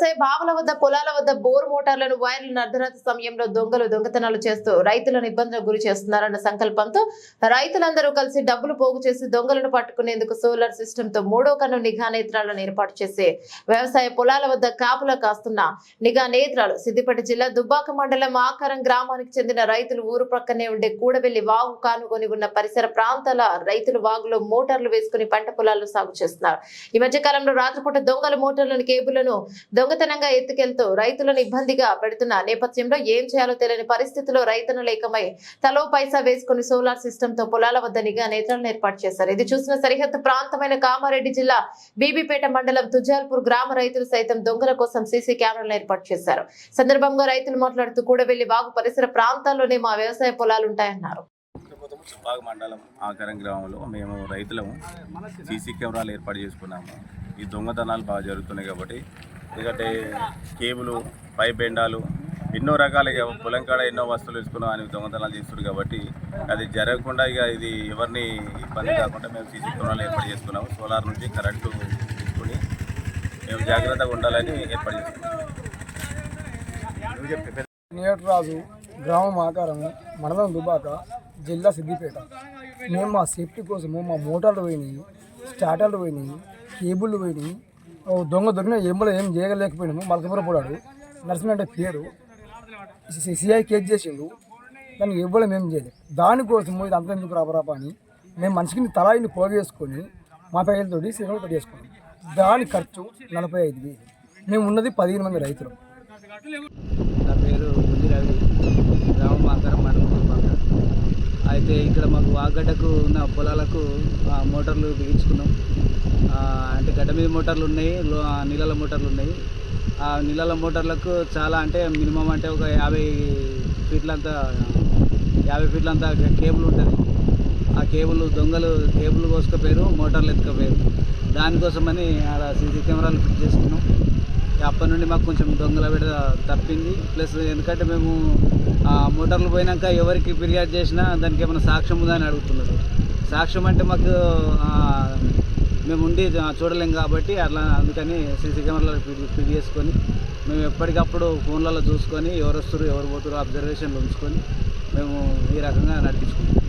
వ్యవసాయ బావుల వద్ద పొలాల వద్ద బోర్ మోటార్లను వైర్లను అర్ధరాత్రి సమయంలో దొంగలు దొంగతనాలు చేస్తూ రైతులను ఇబ్బందులకు గురి చేస్తున్నారన్న సంకల్పంతో రైతులందరూ కలిసి డబ్బులు పోగు చేసి దొంగలను పట్టుకునేందుకు సోలార్ సిస్టమ్తో మూడో కన్ను నిఘా నేత్రాలను ఏర్పాటు చేసి వ్యవసాయ పొలాల వద్ద కాపులా కాస్తున్న నిఘా నేత్రాలు సిద్దిపేట జిల్లా దుబ్బాక మండలం ఆకారం గ్రామానికి చెందిన రైతులు ఊరు ప్రక్కనే ఉండే కూడవెల్లి వాగు కానుకొని ఉన్న పరిసర ప్రాంతాల రైతులు వాగులో మోటార్లు వేసుకుని పంట పొలాలను సాగు చేస్తున్నారు. ఈ మధ్య కాలంలో రాత్రిపూట దొంగల మోటార్లను కేబులను దొంగతనంగా ఎత్తుకెళ్తూ రైతులను ఇబ్బందిగా పెడుతున్న నేపథ్యంలో ఏం చేయాలో తెలియని పరిస్థితిలో రైతును లేకమై తలో పైసా వేసుకుని సోలార్ సిస్టమ్తో పొలాల వద్ద నిఘా నేత్రాలను ఏర్పాటు చేశారు. ఇది చూసిన సరిహద్దు ప్రాంతమైన కామారెడ్డి జిల్లా బీబీపేట మండలం తుజాల్పూర్ గ్రామ రైతులు సైతం దొంగల కోసం సీసీ కెమెరాలను ఏర్పాటు చేశారు. సందర్భంగా రైతులు మాట్లాడుతూ కూడా వెళ్ళి వాగు పరిసర ప్రాంతాల్లోనే మా వ్యవసాయ పొలాలు ఉంటాయన్నారు. మండలం ఆకరం గ్రామంలో మేము రైతులము సీసీ కెమెరాలు ఏర్పాటు చేసుకున్నాము. ఈ దొంగతనాలు బాగా జరుగుతున్నాయి కాబట్టి ఎందుకంటే కేబులు పైప్ బెండాలు ఎన్నో రకాల పొలం కాడ ఎన్నో వస్తువులు వేసుకున్నాం అని దొంగతనాలు చేస్తున్నారు కాబట్టి అది జరగకుండా ఇక ఇది ఎవరిని ఇబ్బంది కాకుండా మేము సీసీ కెమెరాలు ఏర్పాటు చేసుకున్నాము. సోలార్ నుంచి కరెంటు తీసుకుని మేము జాగ్రత్తగా ఉండాలని ఏర్పాటు చేసుకున్నాం. రాజు గ్రామం ఆకారం మండలం దుబాక జిల్లా సిద్దిపేట. మేము మా సేఫ్టీ కోసము మా మోటార్లు పోయినాయి స్టార్టర్లు పోయినాయి కేబుల్ పోయినాయి దొంగ దొరికిన ఏమో ఏం చేయలేకపోయినాము. మలకపుర పోడాడు నరసింహ అంటే పేరు. సిఐ కేజ్ చేసిండు దాన్ని ఇవ్వడం ఏం చేయలేదు దానికోసము ఇది అంత ఎందుకు రాబరాపా అని మేము మనిషికి తలాయిని పోగేసుకొని మా పేరుతోటి సినిమా పెట్టేసుకున్నాం దాని ఖర్చు నలభై ఐదు వేలు. మేము ఉన్నది పదిహేను మంది రైతులు. నా పేరు బుద్ధి రవి. గ్రామం మాకరం మండలం అయితే ఇక్కడ మాకు వాగడ్డకు ఉన్న పొలాలకు ఆ, మోటార్లు బిగించుకున్నాం గడ్డ మీద మోటార్లు ఉన్నాయి నీళ్ళల మోటార్లు ఉన్నాయి. ఆ నీళ్ళల మోటార్లకు చాలా అంటే మినిమం అంటే ఒక యాభై ఫీట్లంతా యాభై ఫీట్లంతా కేబుల్ ఉంటుంది. ఆ కేబుల్ దొంగలు కేబుల్ కోసుకపోయారు మోటార్లు ఎత్తుకపోయారు. దానికోసమని ఆడ సీసీ కెమెరాలు ఫిట్ చేసుకున్నాం. అప్పటి నుండి మాకు కొంచెం దొంగల విడ తప్పింది. ప్లస్ ఎందుకంటే మేము ఆ మోటార్లు పోయినాక ఎవరికి ఫిర్యాదు చేసినా దానికి ఏమైనా సాక్ష్యం ఉందా అని అడుగుతున్నారు. సాక్ష్యం అంటే మాకు మేము ఉండి చూడలేం కాబట్టి అట్లా అందుకని సీసీ కెమెరాలో ఫిట్ ఫిట్ చేసుకొని మేము ఎప్పటికప్పుడు ఫోన్లలో చూసుకొని ఎవరు వస్తారు ఎవరు పోతారు అబ్జర్వేషన్లు ఉంచుకొని మేము ఈ రకంగా నడిపించుకుంటాం